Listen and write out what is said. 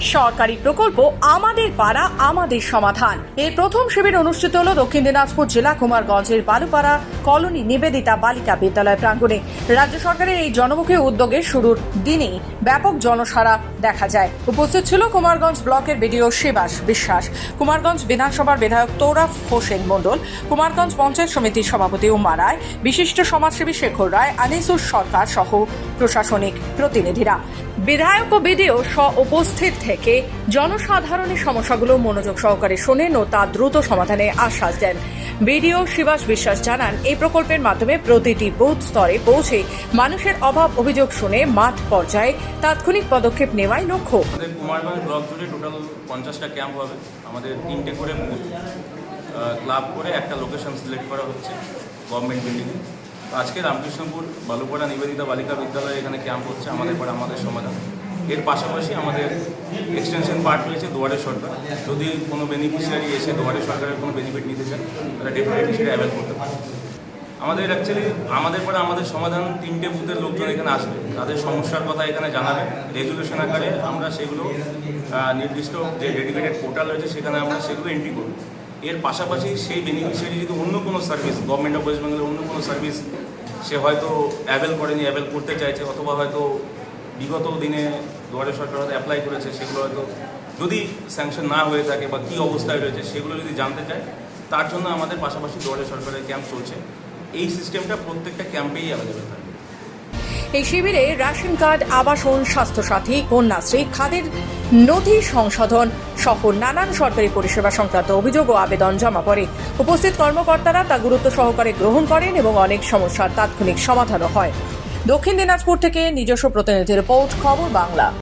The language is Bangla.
সরকারি প্রকল্প আমাদের পাড়া, আমাদের সমাধান। এর প্রথম শিবির অনুষ্ঠিত হল দক্ষিণ দিনাজপুর জেলা কুমারগঞ্জের বালুপাড়া কলোনি নিবেদিতা বালিকা বিদ্যালয় প্রাঙ্গণে। রাজ্য সরকারের এই জনমুখী উদ্যোগে শুরুর দিনেই ব্যাপক জনসারা দেখা যায়। উপস্থিত ছিল কুমারগঞ্জ ব্লকের বিডিও শিবাস বিশ্বাস, কুমারগঞ্জ বিধানসভার বিধায়ক তৌরাফ হোসেন মণ্ডল, কুমারগঞ্জ পঞ্চায়েত সমিতির সভাপতি উমা রায়, বিশিষ্ট সমাজসেবী শেখর রায়, আনিসুর সরকার সহ প্রশাসনিক প্রতিনিধিরা। বিধায়ক ও বিডিও স্ব উপস্থিত থেকে জনসাধারণের সমস্যাগুলো মনোযোগ সহকারে শোনেন ও তা দ্রুত সমাধানে আশ্বাস দেন। বিডিও শিবাস বিশ্বাস জানান, এই প্রকল্পের মাধ্যমে প্রতিটি বুথ স্তরে পৌঁছে মানুষের অভাব অভিযোগ শুনে মাঠ পর্যায়ে তাৎক্ষণিক পদক্ষেপ নেওয়াই লক্ষ্য। আমাদের কুমারগঞ্জ ব্লক জুড়ে টোটাল পঞ্চাশটা ক্যাম্প হবে। আমাদের তিনটে করে ক্লাব করে একটা লোকেশন সিলেক্ট করা হচ্ছে গভর্নমেন্ট বিল্ডিংয়ে আজকে রামকৃষ্ণপুর বালুপাড়া নিবেদিতা বালিকা বিদ্যালয়ে এখানে ক্যাম্প হচ্ছে, আমাদের পরে আমাদের সমাধান। এর পাশাপাশি আমাদের এক্সটেনশন পার্ট রয়েছে দুয়ারে সরকার। যদি কোনো বেনিফিশিয়ারি এসে দুয়ারে সরকারের কোনো বেনিফিট নিতে চান তারা ডেফিনেটলি সেটা অ্যাভেল করতে পারে। আমাদের অ্যাকচুয়ালি আমাদের পরে আমাদের সমাধান তিনটে বুথের লোকজন এখানে আসবে। তাদের সমস্যার কথা এখানে জানাবে। রেজলিউশন আকারে আমরা সেগুলো নির্দিষ্ট যে ডেডিকেটেড পোর্টাল রয়েছে, সেখানে আমরা সেগুলো এন্ট্রি করব। এর পাশাপাশি সেই বেনিফিশিয়ারি যদি অন্য কোনো সার্ভিস গভর্নমেন্ট অফ ওয়েস্ট বেঙ্গলের অন্য কোনো সার্ভিস সে হয়তো অ্যাভেল করেনি অ্যাভেল করতে চাইছে, অথবা হয়তো বিগত দিনে দুয়ারে সরকার হয়তো অ্যাপ্লাই করেছে, সেগুলো হয়তো যদি স্যাংশন না হয়ে থাকে বা কী অবস্থায় রয়েছে, সেগুলো যদি জানতে চায়, তার জন্য আমাদের পাশাপাশি দুয়ারে সরকারের ক্যাম্প চলছে। এই সিস্টেমটা প্রত্যেকটা ক্যাম্পেই অ্যাভেলেবেল থাকবে। এই শিবিরে রেশন কার্ড, আবাসন, স্বাস্থ্যসাথী, কন্যাশ্রী, খাদের নথি সংশোধন সহ নানান সরকারি পরিষেবা সংক্রান্ত অভিযোগ ও আবেদন জমা পড়ে। উপস্থিত কর্মকর্তারা তা গুরুত্ব সহকারে গ্রহণ করেন এবং অনেক সমস্যার তাৎক্ষণিক সমাধানও হয়। দক্ষিণ দিনাজপুর থেকে নিজস্ব প্রতিনিধি রিপোর্ট, খবর বাংলা।